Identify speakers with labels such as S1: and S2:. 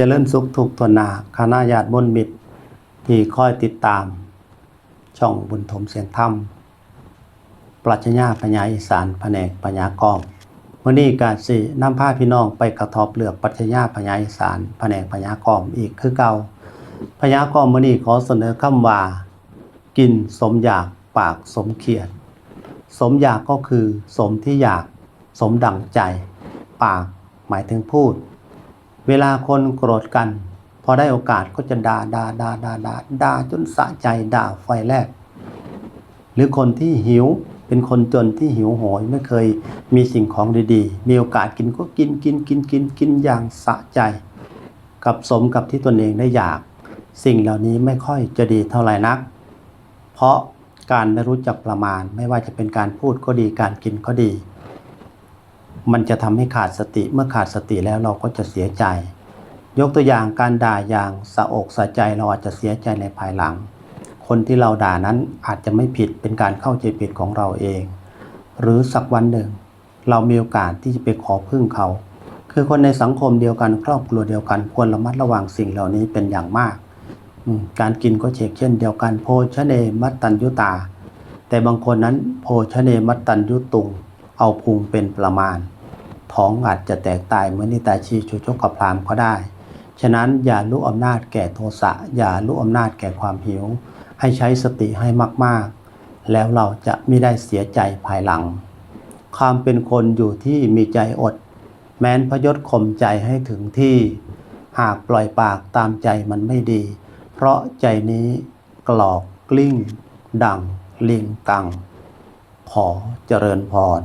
S1: เจริญสุขทุกตัวนาคณะญาติบนมิตรที่คอยติดตาม ช่องบุญถมเสียงธรรม ปรัชญาปัญญาอีสานแผนกปัญญากองวันนี้กาสินำพาพี่น้องไปกระทบเลือกปรัชญาปัญญาอีสานแผนกปัญญากองอีกคือเก่าปัญญากองมื้อนี้ขอเสนอคำว่า กินสมอยากปากสมเขียด สมอยากก็คือสมที่อยาก สมดังใจ ปากหมายถึงพูด เวลาคนโกรธกัน พอได้โอกาสก็จะด่าด่าด่าด่าด่าด่าจนสะใจด่าไฟแลบหรือคนที่หิวเป็นคนจนที่หิวโหยไม่เคยมีสิ่งของดีๆ มีโอกาสกินก็กินกินกินกินกินอย่างสะใจ กับสมกับที่ตนเองได้อยาก สิ่งเหล่านี้ไม่ค่อยจะดีเท่าไหร่นัก เพราะการไม่รู้จักประมาณไม่ว่าจะเป็นการพูดก็ดีการกินก็ดี มันจะทำให้ขาดสติเมื่อขาดสติแล้วเราก็จะเสียใจ ยกตัวอย่างการด่าอย่างสะอกสะใจเราอาจจะเสียใจในภายหลัง คนที่เราด่านั้นอาจจะไม่ผิดเป็นการเข้าใจผิดของเราเอง หรือสักวันหนึ่ง เรามีโอกาสที่จะไปขอพึ่งเขา คือคนในสังคมเดียวกันครอบครัวเดียวกันควรระมัดระวังสิ่งเหล่านี้เป็นอย่างมาก การกินก็เชกเช่นเดียวกันโภชเนมัตตัญยุตา แต่บางคนนั้นโภชเนมัตตัญยุตุงเอาพุงเป็นประมาณ ท้องอาจจะแตกตายเหมือนนิตาชีชุชกกับพรามก็ได้ ฉะนั้นอย่าลุกอำนาจแก่โทสะ อย่าลุกอำนาจแก่ความหิว ให้ใช้สติให้มากๆ แล้วเราจะไม่ได้เสียใจภายหลัง ความเป็นคนอยู่ที่มีใจอด แม้นพยศข่มใจให้ถึงที่ หากปล่อยปากตามใจมันไม่ดี เพราะใจนี้กรอกกลิ้ง ดังลิงกัง ขอเจริญพร